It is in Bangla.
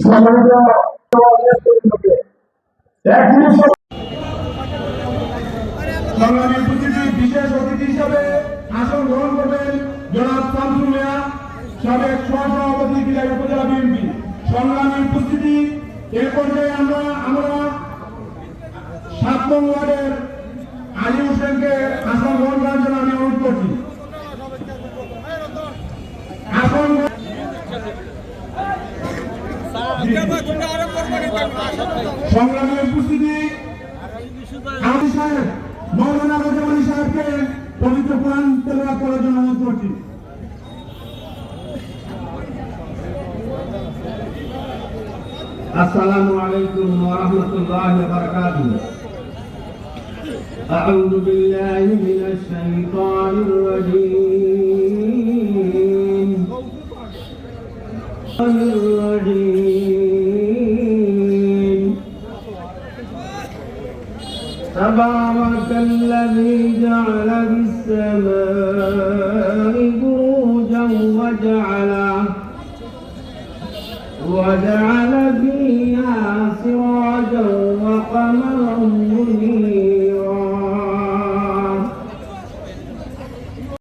সম্মানিত একত্রিশ সংগ্রামী উপস্থিতি বিশেষ অতিথি হিসাবে আসন গ্রহণ করবেন জনাব শামসুল মিয়া সাবেক সহসভাপতি বিদায় উপজেলা বিএনপি সংগ্রামী উপস্থিতি এ পর্যায়ে আমরা আমরা সাত নং ওয়ার্ডের আলী হোসেনকে আসন গ্রহণ করার জন্য আমি অনুরোধ করছি আসন সংগ্রামী উপস্থিতি আলী সাহেব মৌলানা রহমান সাহেবকে পবিত্র কোরআন তেলাওয়াত করার জন্য অনুরোধ করছি السلام عليكم ورحمة الله وبركاته أعوذ بالله من الشيطان تبارك الذي جعل في السماء بروجا وجعل وجعل في